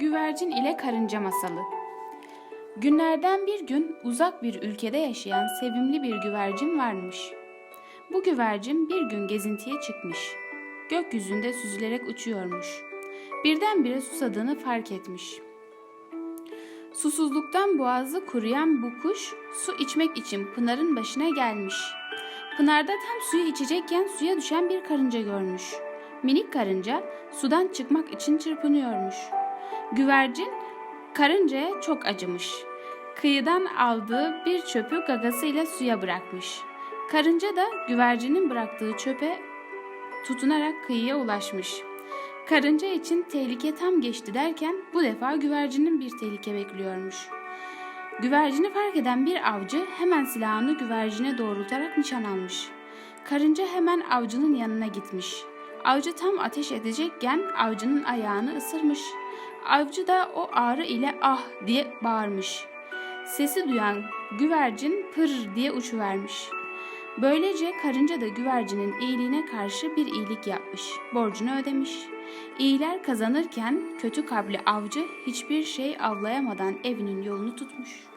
Güvercin ile Karınca Masalı Günlerden bir gün uzak bir ülkede yaşayan sevimli bir güvercin varmış. Bu güvercin bir gün gezintiye çıkmış. Gökyüzünde süzülerek uçuyormuş. Birdenbire susadığını fark etmiş. Susuzluktan boğazı kuruyan bu kuş su içmek için pınarın başına gelmiş. Pınarda tam suyu içecekken suya düşen bir karınca görmüş. Minik karınca sudan çıkmak için çırpınıyormuş. Güvercin karıncaya çok acımış. Kıyıdan aldığı bir çöpü gagasıyla suya bırakmış. Karınca da güvercinin bıraktığı çöpe tutunarak kıyıya ulaşmış. Karınca için tehlike tam geçti derken bu defa güvercinin bir tehlike bekliyormuş. Güvercini fark eden bir avcı hemen silahını güvercine doğrultarak nişan almış. Karınca hemen avcının yanına gitmiş. Avcı tam ateş edecekken avcının ayağını ısırmış. Avcı da o ağrı ile ah diye bağırmış. Sesi duyan güvercin pır diye uçuvermiş. Böylece karınca da güvercinin iyiliğine karşı bir iyilik yapmış, borcunu ödemiş. İyiler kazanırken kötü kalpli avcı hiçbir şey avlayamadan evinin yolunu tutmuş.